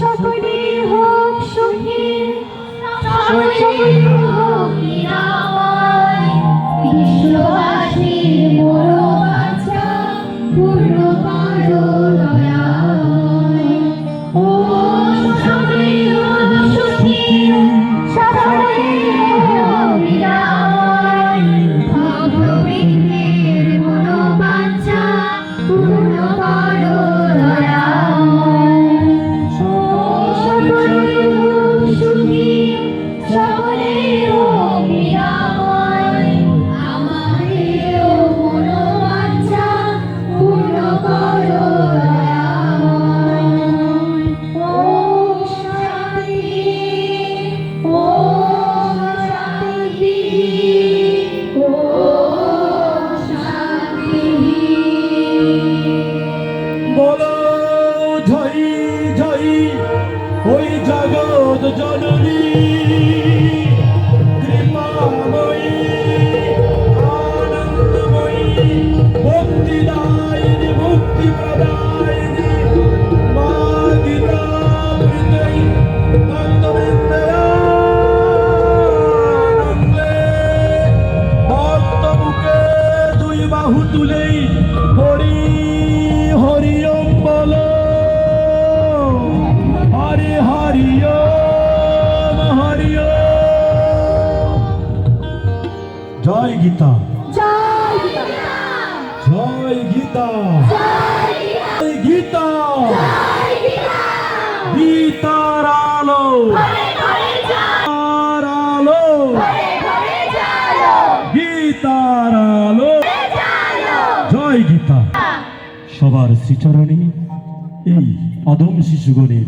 সকলে হোক সুখী। সকলে হোক নিরা meu বাহু তুলেই হরি হরি ওম বলো। হরি হরি ওম হরি ওম। জয় গীতা। জয় গীতা। জয় গীতা। জয় গীতা। জয় গীতা। জয় গীতা সবার শ্রীচরণে এই অদম শিশুগণের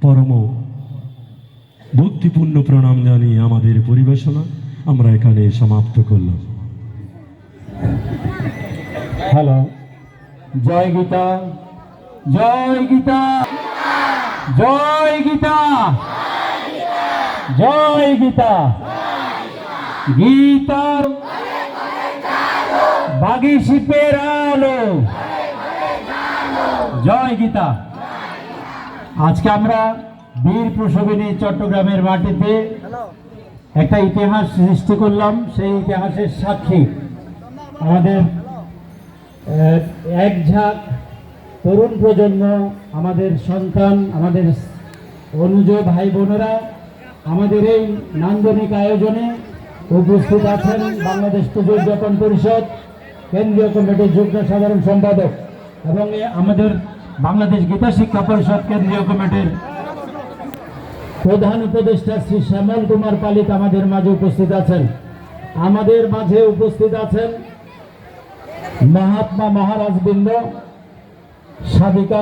পরম ভক্তিপূর্ণ প্রণাম জানিয়ে আমাদের পরিবেশনা আমরা এখানে সমাপ্ত করলাম। হ্যালো। জয় গীতা। জয় গীতা। জয় গীতা। জয় গীতা। গীতার বাগি শিপের আলো। জয় গীতা। আজকে আমরা বীর প্রসবিনী চট্টগ্রামের মাটিতে একটা ইতিহাস সৃষ্টি করলাম। সেই ইতিহাসের সাক্ষী আমাদের এক ঝাঁক তরুণ প্রজন্ম, আমাদের সন্তান, আমাদের অনুজ ভাই বোনেরা আমাদের এই নান্দনিক আয়োজনে উপস্থিত আছেন বাংলাদেশ পুজো উদযাপন পরিষদ, কেন্দ্রীয় কমিটির যুগ্ম সাধারণ সম্পাদক। এবং আমাদের বাংলাদেশ গীতা শিক্ষা পরিষদ কেন্দ্রীয় কমিটির প্রধান উপদেষ্টা শ্রী শ্যামল কুমার পালিত আমাদের মাঝে উপস্থিত আছেন। আমাদের মাঝে উপস্থিত আছেন মহাত্মা মহারাজ বৃন্দ সাধিকা